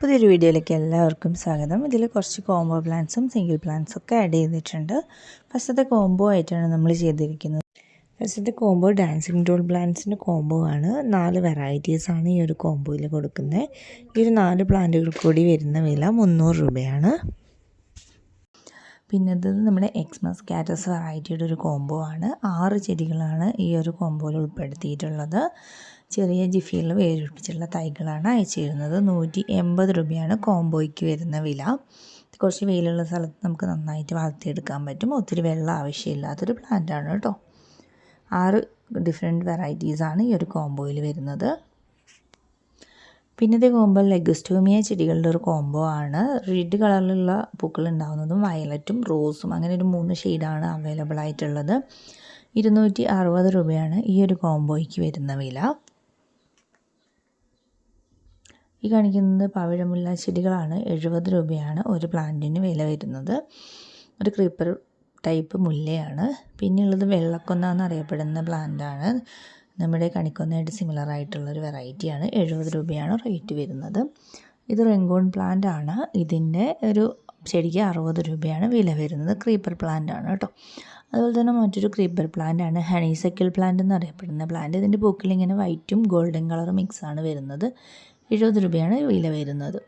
പുതിയൊരു വീഡിയോയിലേക്ക് എല്ലാവർക്കും സ്വാഗതം. ഇതിൽ കുറച്ച് കോംബോ പ്ലാന്റ്സും സിംഗിൾ പ്ലാന്റ്സും ഒക്കെ ആഡ് ചെയ്തിട്ടുണ്ട്. ഫസ്റ്റത്തെ കോംബോ ആയിട്ടാണ് നമ്മൾ ചെയ്തിരിക്കുന്നത്. ഫസ്റ്റത്തെ കോംബോ ഡാൻസിങ് ടോൾ പ്ലാന്റ്സിന്റെ കോംബോ ആണ്. നാല് വെറൈറ്റീസാണ് ഈ ഒരു കോംബോയിൽ കൊടുക്കുന്നത് ഈ ഒരു നാല് പ്ലാന്റുകൾ കൂടി വരുന്ന വില മുന്നൂറ് രൂപയാണ്. പിന്നെ ഇത് നമ്മുടെ എക്സ്മസ് കാറ്റസ് വെറൈറ്റിയുടെ ഒരു കോംബോ ആണ്. ആറ് ചെടികളാണ് ഈ ഒരു കോംബോയിൽ ഉൾപ്പെടുത്തിയിട്ടുള്ളത്. ചെറിയ ജിഫിയിൽ വേരിപ്പിച്ചുള്ള തൈകളാണ് അയച്ചു തരുന്നത് നൂറ്റി എൺപത് രൂപയാണ് കോംബോയ്ക്ക് വരുന്ന വില. കുറച്ച് വെയിലുള്ള സ്ഥലത്ത് നമുക്ക് നന്നായിട്ട് വളർത്തിയെടുക്കാൻ പറ്റും. ഒത്തിരി വെള്ളം ആവശ്യമില്ലാത്തൊരു പ്ലാന്റാണ് കേട്ടോ. ആറ് ഡിഫറെന്റ് വെറൈറ്റീസാണ് ഈ ഒരു കോംബോയിൽ വരുന്നത്. പിന്നത്തെ കോംബോ ലെഗസ്റ്റോമിയ ചെടികളുടെ ഒരു കോംബോ ആണ്. റെഡ് കളറിലുള്ള പൂക്കൾ ഉണ്ടാകുന്നതും വയലറ്റും റോസും അങ്ങനെ ഒരു മൂന്ന് ഷെയ്ഡാണ് അവൈലബിൾ ആയിട്ടുള്ളത്. ഇരുന്നൂറ്റി അറുപത് രൂപയാണ് ഈ ഒരു കോംബോയ്ക്ക് വരുന്ന വില. ഈ കാണിക്കുന്നത് പവിഴമുല്ല ചെടികളാണ്. എഴുപത് രൂപയാണ് ഒരു പ്ലാന്റിന് വില വരുന്നത്. ഒരു ക്രീപ്പർ ടൈപ്പ് മുല്ലയാണ്. പിന്നെയുള്ളത് വെള്ളക്കൊന്ന എന്നറിയപ്പെടുന്ന പ്ലാന്റാണ് നമ്മുടെ കണിക്കൊന്നയായിട്ട് സിമിലർ ആയിട്ടുള്ള ഒരു വെറൈറ്റിയാണ് എഴുപത് രൂപയാണ് റേറ്റ് വരുന്നത്. ഇത് റെങ്കോൺ പ്ലാന്റ് ആണ്. ഇതിന്റെ ഒരു ചെടിക്ക് അറുപത് രൂപയാണ് വില വരുന്നത്. ക്രീപ്പർ പ്ലാന്റ് ആണ് കേട്ടോ. അതുപോലെ തന്നെ മറ്റൊരു ക്രീപ്പർ പ്ലാന്റ് ആണ്. ഹണീസെക്കിൾ പ്ലാന്റ് എന്നറിയപ്പെടുന്ന പ്ലാന്റ് ഇതിന്റെ പൂക്കിൽ ഇങ്ങനെ വൈറ്റും ഗോൾഡൻ കളർ മിക്സ് ആണ് വരുന്നത്. എഴുപത് രൂപയാണ് വില വരുന്നത്.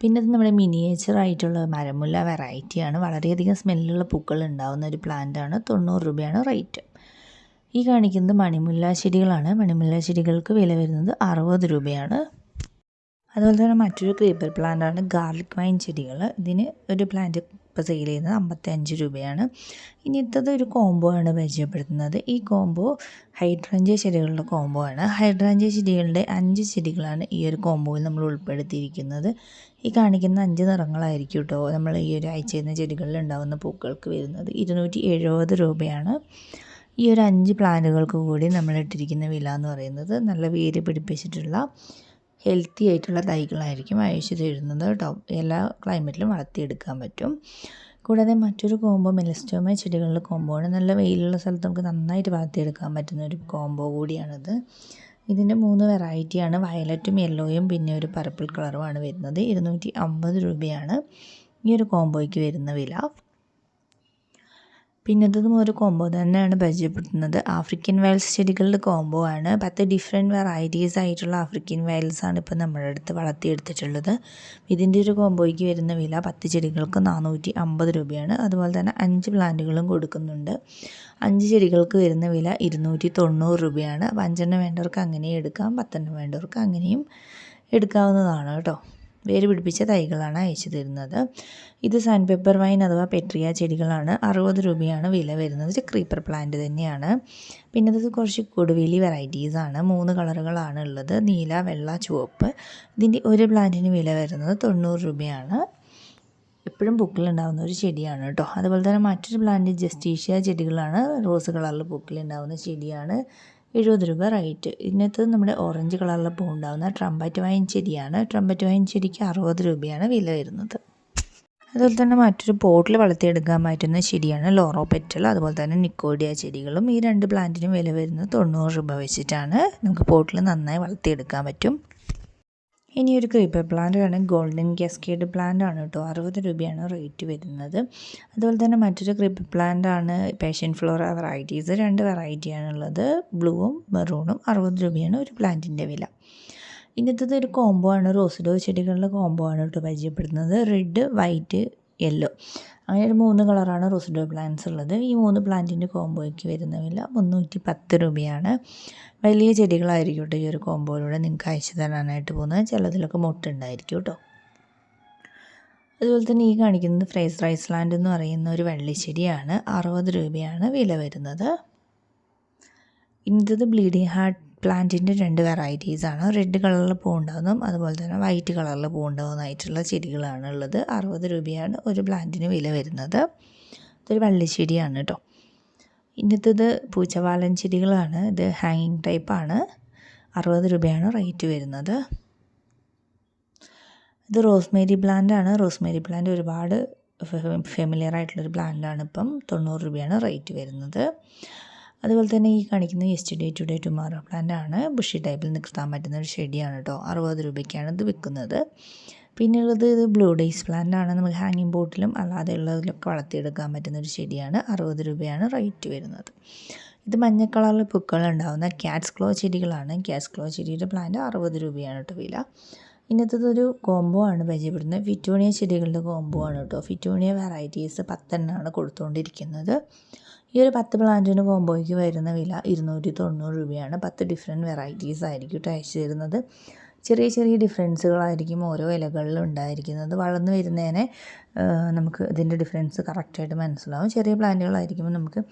പിന്നെ ഇത് നമ്മുടെ മിനിയേച്ചർ ആയിട്ടുള്ള മരമുല്ല വെറൈറ്റിയാണ് വളരെയധികം സ്മെല്ലുള്ള പൂക്കൾ ഉണ്ടാകുന്ന ഒരു പ്ലാന്റ് ആണ്. തൊണ്ണൂറ് രൂപയാണ് റേറ്റ് ഈ കാണിക്കുന്നത് മണിമുല്ല ചെടികളാണ്. മണിമുല്ല ചെടികൾക്ക് വില വരുന്നത് അറുപത് രൂപയാണ്. അതുപോലെ തന്നെ മറ്റൊരു ക്രീപ്പർ പ്ലാന്റാണ് ഗാർലിക് വൈൻ ചെടികൾ ഇതിന് ഒരു പ്ലാന്റ് ഇപ്പോൾ സെയിൽ ചെയ്യുന്നത് അമ്പത്തഞ്ച് രൂപയാണ്. ഇനി ഇത്തത് ഒരു കോംബോ ആണ് പരിചയപ്പെടുത്തുന്നത്. ഈ കോംബോ ഹൈഡ്രാഞ്ച ചെടികളുടെ കോംബോ ആണ്. ഹൈഡ്രാഞ്ച ചെടികളുടെ അഞ്ച് ചെടികളാണ് ഈ ഒരു കോംബോയിൽ നമ്മൾ ഉൾപ്പെടുത്തിയിരിക്കുന്നത്. ഈ കാണിക്കുന്ന അഞ്ച് നിറങ്ങളായിരിക്കും കേട്ടോ നമ്മൾ ഈ ഒരു അയച്ചു ചെടികളിൽ ഉണ്ടാകുന്ന പൂക്കൾക്ക് വരുന്നത്. ഇരുന്നൂറ്റി രൂപയാണ്. ഈ ഒരു അഞ്ച് പ്ലാന്റുകൾക്ക് കൂടി നമ്മൾ ഇട്ടിരിക്കുന്ന വില എന്ന് പറയുന്നത് നല്ല വേര് പിടിപ്പിച്ചിട്ടുള്ള ഹെൽത്തി ആയിട്ടുള്ള തൈകളായിരിക്കും അയച്ചു തരുന്നത് കേട്ടോ. എല്ലാ ക്ലൈമറ്റിലും വളർത്തിയെടുക്കാൻ പറ്റും. കൂടാതെ മറ്റൊരു കോമ്പോ മെലസ്റ്റോമ ചെടികളുടെ കോമ്പോ ആണ്. നല്ല വെയിലുള്ള സ്ഥലത്ത് നമുക്ക് നന്നായിട്ട് വളർത്തിയെടുക്കാൻ പറ്റുന്ന ഒരു കോമ്പോ കൂടിയാണിത്. ഇതിന്റെ മൂന്ന് വെറൈറ്റിയാണ് വയലറ്റും യെല്ലോയും പിന്നെ ഒരു പർപ്പിൾ കളറുമാണ് വരുന്നത്. ഇരുന്നൂറ്റി അമ്പത് രൂപയാണ് ഈ ഒരു കോമ്പോയ്ക്ക് വരുന്ന വില. പിന്നത്തതും ഒരു കോംബോ തന്നെയാണ് പരിചയപ്പെടുത്തുന്നത്. ആഫ്രിക്കൻ വയൽസ് ചെടികളുടെ കോംബോ ആണ്. പത്ത് ഡിഫറെന്റ് വെറൈറ്റീസ് ആയിട്ടുള്ള ആഫ്രിക്കൻ വയൽസ് ആണ് ഇപ്പോൾ നമ്മുടെ അടുത്ത് വളർത്തിയെടുത്തിട്ടുള്ളത്. ഇതിന്റെ ഒരു കോംബോയ്ക്ക് വരുന്ന വില പത്ത് ചെടികൾക്ക് നാനൂറ്റി അമ്പത് രൂപയാണ്. അതുപോലെ തന്നെ അഞ്ച് പ്ലാന്റുകളും കൊടുക്കുന്നുണ്ട്. അഞ്ച് ചെടികൾക്ക് വരുന്ന വില ഇരുന്നൂറ്റി തൊണ്ണൂറ് രൂപയാണ്. അപ്പം അഞ്ചെണ്ണം വേണ്ടവർക്ക് അങ്ങനെയും എടുക്കാം പത്തെണ്ണം വേണ്ടവർക്ക് അങ്ങനെയും എടുക്കാവുന്നതാണ് കേട്ടോ. വേര് പിടിപ്പിച്ച തൈകളാണ് അയച്ചു തരുന്നത്. ഇത് സാൻഡ് പേപ്പർ വൈൻ അഥവാ പെട്രിയ ചെടികളാണ്. അറുപത് രൂപയാണ് വില വരുന്നത്. ക്രീപ്പർ പ്ലാന്റ് തന്നെയാണ്. പിന്നെ ഇത് കുറച്ച് കൊടുവേലി വെറൈറ്റീസാണ് മൂന്ന് കളറുകളാണ് ഉള്ളത്. നീല വെള്ള ചുവപ്പ്. ഇതിന്റെ ഒരു പ്ലാന്റിന് വില വരുന്നത് തൊണ്ണൂറ് രൂപയാണ്. എപ്പോഴും പൂക്കളുണ്ടാകുന്ന ഒരു ചെടിയാണ് കേട്ടോ. അതുപോലെ തന്നെ മറ്റൊരു പ്ലാന്റ് ജസ്റ്റീഷ്യ ചെടികളാണ്. റോസ് കളറിൽ പൂക്കളുണ്ടാകുന്ന ചെടിയാണ്. എഴുപത് രൂപ റേറ്റ്. ഇതിനകത്ത് നമ്മുടെ ഓറഞ്ച് കളറിൽ പൂ ഉണ്ടാകുന്ന ട്രംപറ്റ് വൈൻ ചെടിയാണ്. ട്രംപറ്റ് വൈൻ ചെടിക്ക് അറുപത് രൂപയാണ് വില വരുന്നത്. അതുപോലെ തന്നെ മറ്റൊരു പോട്ടിൽ വളർത്തിയെടുക്കാൻ പറ്റുന്ന ചെടിയാണ് ലോറോ പെറ്റൽ അതുപോലെ തന്നെ നിക്കോഡിയ ചെടികളും ഈ രണ്ട് പ്ലാന്റിനും വില വരുന്നത് തൊണ്ണൂറ് രൂപ വെച്ചിട്ടാണ്. നമുക്ക് പോട്ടിൽ നന്നായി വളർത്തിയെടുക്കാൻ പറ്റും. ഇനി ഒരു ക്രീപ്പർ പ്ലാന്റ് ആണ് ഗോൾഡൻ കാസ്കേഡ് പ്ലാന്റ് ആണ് കേട്ടോ. അറുപത് രൂപയാണ് റേറ്റ് വരുന്നത്. അതുപോലെ തന്നെ മറ്റൊരു ക്രീപ്പർ പ്ലാന്റ് ആണ് പേഷ്യൻ ഫ്ലോറ വെറൈറ്റീസ്. രണ്ട് വെറൈറ്റിയാണ് ഉള്ളത് ബ്ലൂവും മെറൂണും അറുപത് രൂപയാണ് ഒരു പ്ലാന്റിന്റെ വില. ഇന്നത്തെ ഒരു കോംബോ ആണ്. റോസിഡോ ചെടികളുടെ കോംബോ ആണ് കേട്ടോ പരിചയപ്പെടുന്നത്. റെഡ് വൈറ്റ് യെല്ലോ അങ്ങനെ ഒരു മൂന്ന് കളറാണ് റോസിഡോ പ്ലാന്റ്സ് ഉള്ളത്. ഈ മൂന്ന് പ്ലാന്റിന്റെ കോംബോയ്ക്ക് വരുന്ന വില മുന്നൂറ്റി പത്ത് രൂപയാണ്. വലിയ ചെടികളായിരിക്കും കേട്ടോ ഈ ഒരു കോംബോയിലൂടെ നിങ്ങൾക്ക് അയച്ചു തരാനായിട്ട് പോകുന്നത്. ചിലതിലൊക്കെ മുട്ടുണ്ടായിരിക്കും കേട്ടോ. അതുപോലെ തന്നെ ഈ കാണിക്കുന്നത് ഫ്രൈസ് റൈസ് ലാൻഡ് എന്ന് പറയുന്ന ഒരു വെള്ളിച്ചെടിയാണ് അറുപത് രൂപയാണ് വില വരുന്നത്. ഇന്നത്തത് ബ്ലീഡിങ് ഹാർട്ട് പ്ലാന്റിന്റെ രണ്ട് വെറൈറ്റീസാണ് റെഡ് കളറിൽ പൂവുണ്ടാകുന്നതും അതുപോലെ തന്നെ വൈറ്റ് കളറിൽ പൂവുണ്ടാകുന്നതായിട്ടുള്ള ചെടികളാണ് ഉള്ളത്. അറുപത് രൂപയാണ് ഒരു പ്ലാന്റിന് വില വരുന്നത്. ഇതൊരു വള്ളിച്ചെടിയാണ് കേട്ടോ ഇന്നത്തേത് പൂച്ചവാലൻ ചെടികളാണ്. ഇത് ഹാങ്ങിങ് ടൈപ്പാണ് അറുപത് രൂപയാണ് റേറ്റ് വരുന്നത്. ഇത് റോസ്മേരി പ്ലാന്റ് ആണ്. റോസ്മേരി പ്ലാന്റ് ഒരുപാട് ഫെമിലിയർ ആയിട്ടുള്ളൊരു പ്ലാന്റാണ് ഇപ്പം. തൊണ്ണൂറ് രൂപയാണ് റേറ്റ് വരുന്നത്. അതുപോലെ തന്നെ ഈ കാണിക്കുന്ന യെസ്റ്റർഡേ ടുഡേ ടുമാറോ പ്ലാന്റ് ആണ്. ബുഷി ടൈപ്പിൽ നിർത്താൻ പറ്റുന്ന ഒരു ചെടിയാണ് കേട്ടോ അറുപത് രൂപയ്ക്കാണ് ഇത് വിൽക്കുന്നത്. പിന്നെയുള്ളത് ഇത് ബ്ലൂ ഡേയ്സ് പ്ലാന്റ് ആണ്. നമുക്ക് ഹാങ്ങിങ് ബോട്ടിലും അല്ലാതെ ഉള്ളതിലൊക്കെ വളർത്തിയെടുക്കാൻ പറ്റുന്ന ഒരു ചെടിയാണ്. അറുപത് രൂപയാണ് റേറ്റ് വരുന്നത്. ഇത് മഞ്ഞ കളറിൽ പൂക്കൾ ഉണ്ടാകുന്ന ക്യാറ്റ്സ് ക്ലോ ചെടികളാണ്. ക്യാറ്റ്സ് ക്ലോ ചെടിയുടെ പ്ലാന്റ് അറുപത് രൂപയാണ് കേട്ടോ വില. ഇന്നത്തതൊരു കോംബോ ആണ് പരിചയപ്പെടുന്നത്. ഫിറ്റോണിയ ചെടികളുടെ കോംബോ ആണ് കേട്ടോ ഫിറ്റോണിയ വെറൈറ്റീസ് പത്തെണ്ണമാണ് കൊടുത്തുകൊണ്ടിരിക്കുന്നത്. ഈ ഒരു പത്ത് പ്ലാന്റിന് കോംബോയ്ക്ക് വരുന്ന വില ഇരുന്നൂറ്റി തൊണ്ണൂറ് രൂപയാണ്. പത്ത് ഡിഫറെന്റ് വെറൈറ്റീസ് ആയിരിക്കും കേട്ടോ അയച്ചു തരുന്നത്. ചെറിയ ചെറിയ ഡിഫറൻസുകളായിരിക്കും ഓരോ ഇലകളിലും ഉണ്ടായിരിക്കുന്നത്. വളർന്നു വരുന്നതിനെ നമുക്ക് ഇതിന്റെ ഡിഫറൻസ് കറക്റ്റായിട്ട് മനസ്സിലാവും. ചെറിയ പ്ലാന്റുകളായിരിക്കുമ്പോൾ നമുക്ക്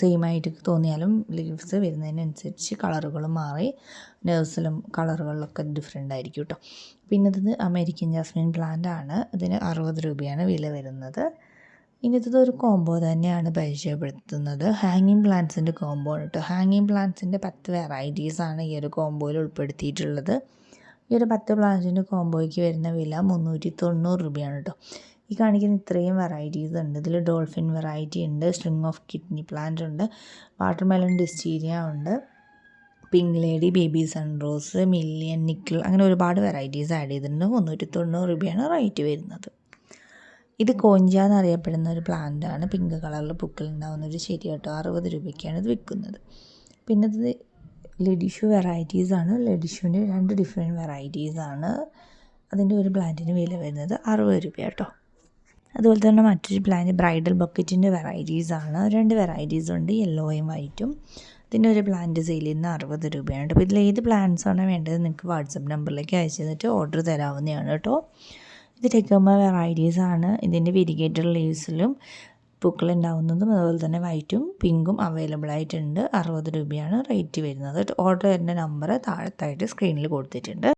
സെയിം ആയിട്ട് തോന്നിയാലും ലീവ്സ് വരുന്നതിനനുസരിച്ച് കളറുകൾ മാറി നേഴ്സിലും കളറുകളിലൊക്കെ ഡിഫറെന്റ് ആയിരിക്കും കേട്ടോ പിന്നെ ഇത് അമേരിക്കൻ ജാസ്മിൻ പ്ലാന്റ് ആണ്. ഇതിന് അറുപത് രൂപയാണ് വില വരുന്നത്. ഇന്നത്തത് ഒരു കോംബോ തന്നെയാണ് പരിചയപ്പെടുത്തുന്നത്. ഹാങ്ങിങ് പ്ലാന്റ്സിന്റെ കോംബോ ആണ് കേട്ടോ ഹാങ്ങിങ് പ്ലാന്റ്സിന്റെ പത്ത് വെറൈറ്റീസാണ് ഈ ഒരു കോംബോയിൽ ഉൾപ്പെടുത്തിയിട്ടുള്ളത്. ഈ ഒരു പത്ത് പ്ലാന്റ്സിന്റെ കോംബോയ്ക്ക് വരുന്ന വില മുന്നൂറ്റി തൊണ്ണൂറ് രൂപയാണ് കേട്ടോ ഈ കാണിക്കുന്ന ഇത്രയും വെറൈറ്റീസ് ഉണ്ട്. ഇതിൽ ഡോൾഫിൻ വെറൈറ്റി ഉണ്ട് സ്ട്രിങ് ഓഫ് കിഡ്നി പ്ലാന്റ് ഉണ്ട് വാട്ടർമെലൺ ഡിസ്റ്റീരിയ ഉണ്ട് pink lady baby sunrose million nickel അങ്ങനെ ഒരുപാട് വെറൈറ്റീസ് ആഡ് ചെയ്തിട്ടുണ്ട്. മുന്നൂറ്റി തൊണ്ണൂറ് രൂപയാണ് റേറ്റ് വരുന്നത്. ഇത് കോഞ്ച എന്നറിയപ്പെടുന്ന ഒരു പ്ലാന്റ് ആണ് പിങ്ക് കളറിൽ പൂക്കൾ ഉണ്ടാകുന്ന ഒരു ചെടി കേട്ടോ. അറുപത് രൂപയ്ക്കാണ് ഇത് വിൽക്കുന്നത്. പിന്നെ ഇത് ലെഡിഷു വെറൈറ്റീസ് ആണ്. ലെഡിഷുവിന്റെ രണ്ട് ഡിഫറെന്റ് വെറൈറ്റീസ് ആണ്. അതിന്റെ ഒരു പ്ലാന്റിന് വില വരുന്നത് അറുപത് രൂപ കേട്ടോ. അതുപോലെ തന്നെ മറ്റൊരു പ്ലാന്റ് ബ്രൈഡൽ ബക്കറ്റിന്റെ വെറൈറ്റീസ് ആണ്. രണ്ട് വെറൈറ്റീസ് ഉണ്ട്. യെല്ലോയും വൈറ്റും. ഇതിന്റെ ഒരു പ്ലാന്റ് സെയിൽ ചെയ്യുന്ന അറുപത് രൂപയാണ് കേട്ടോ. അപ്പോൾ ഇതിൽ ഏത് പ്ലാന്റ്സ് ആണ് വേണ്ടത് നിങ്ങൾക്ക് വാട്സപ്പ് നമ്പറിലേക്ക് അയച്ചു തന്നിട്ട് ഓർഡർ തരാവുന്നതാണ് കേട്ടോ. ഇത് ടെക്കോമ വെറൈറ്റീസ് ആണ്. ഇതിന്റെ വിരിഗേറ്റഡ് ലീവ്സിലും പൂക്കൾ ഉണ്ടാകുന്നതും അതുപോലെ തന്നെ വൈറ്റും പിങ്കും അവൈലബിൾ ആയിട്ടുണ്ട്. അറുപത് രൂപയാണ് റേറ്റ് വരുന്നത്. ഓർഡർ തരുന്ന നമ്പർ താഴത്തായിട്ട് സ്ക്രീനിൽ കൊടുത്തിട്ടുണ്ട്.